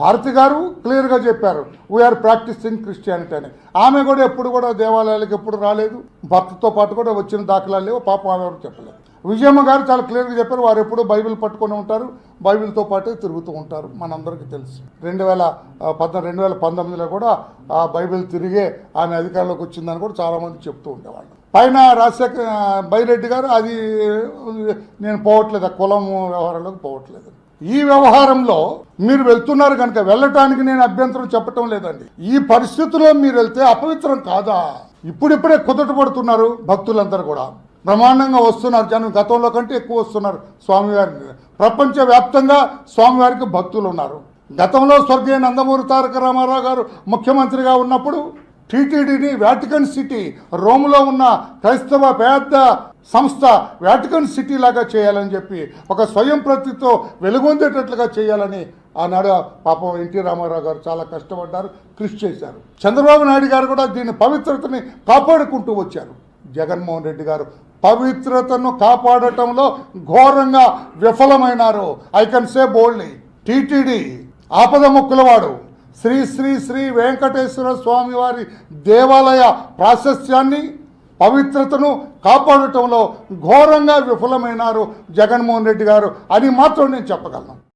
భారతి గారు క్లియర్గా చెప్పారు వీఆర్ ప్రాక్టీసింగ్ క్రిస్టియానిటీ అని. ఆమె కూడా ఎప్పుడు కూడా దేవాలయాలకు ఎప్పుడు రాలేదు భర్తతో పాటు కూడా వచ్చిన దాఖలాలు లేవు పాపం ఆమె ఎవరు చెప్పలేదు. విజయమ్మ గారు చాలా క్లియర్గా చెప్పారు వారు ఎప్పుడూ బైబిల్ పట్టుకొని ఉంటారు బైబిల్తో పాటే తిరుగుతూ ఉంటారు మనందరికీ తెలుసు. రెండు వేల పద్నాలుగు రెండు వేల పంతొమ్మిదిలో కూడా ఆ బైబిల్ తిరిగే ఆమె అధికారంలోకి వచ్చిందని కూడా చాలామంది చెప్తూ ఉండేవాళ్ళు. పైన రాజశేఖర బైరెడ్డి గారు అది నేను పోవట్లేదు ఆ కులం వ్యవహారంలోకి పోవట్లేదు. ఈ వ్యవహారంలో మీరు వెళ్తున్నారు కనుక వెళ్ళటానికి నేను అభ్యంతరం చెప్పటం లేదండి. ఈ పరిస్థితుల్లో మీరు వెళ్తే అపవిత్రం కాదా? ఇప్పుడిప్పుడే కుదట పడుతున్నారు భక్తులందరూ కూడా. బ్రహ్మాండంగా వస్తున్నారు జనం గతంలో కంటే ఎక్కువ వస్తున్నారు స్వామివారి ప్రపంచవ్యాప్తంగా స్వామివారికి భక్తులు ఉన్నారు. గతంలో స్వర్గీయ నందమూరి తారక రామారావు గారు ముఖ్యమంత్రిగా ఉన్నప్పుడు టీటీడీని వ్యాటికన్ సిటీ రోమ్లో ఉన్న క్రైస్తవ పెద్ద సంస్థ వ్యాటికన్ సిటీ లాగా చేయాలని చెప్పి ఒక స్వయం ప్రతితో వెలుగొందేటట్లుగా చేయాలని ఆనాడు పాపం ఎన్టీ రామారావు గారు చాలా కష్టపడ్డారు కృషి చేశారు. చంద్రబాబు నాయుడు గారు కూడా దీని పవిత్రతని కాపాడుకుంటూ వచ్చారు. జగన్మోహన్ రెడ్డి గారు పవిత్రతను కాపాడటంలో ఘోరంగా విఫలమైనారు. I can say boldly TTD ఆపద ముక్కులవాడు. శ్రీ శ్రీ శ్రీ వెంకటేశ్వర స్వామివారి దేవాలయ ప్రాశస్యాన్ని పవిత్రతను కాపాడటంలో ఘోరంగా విఫలమైనారు జగన్మోహన్ రెడ్డి గారు. అని మాత్రం నేను చెప్పగలను.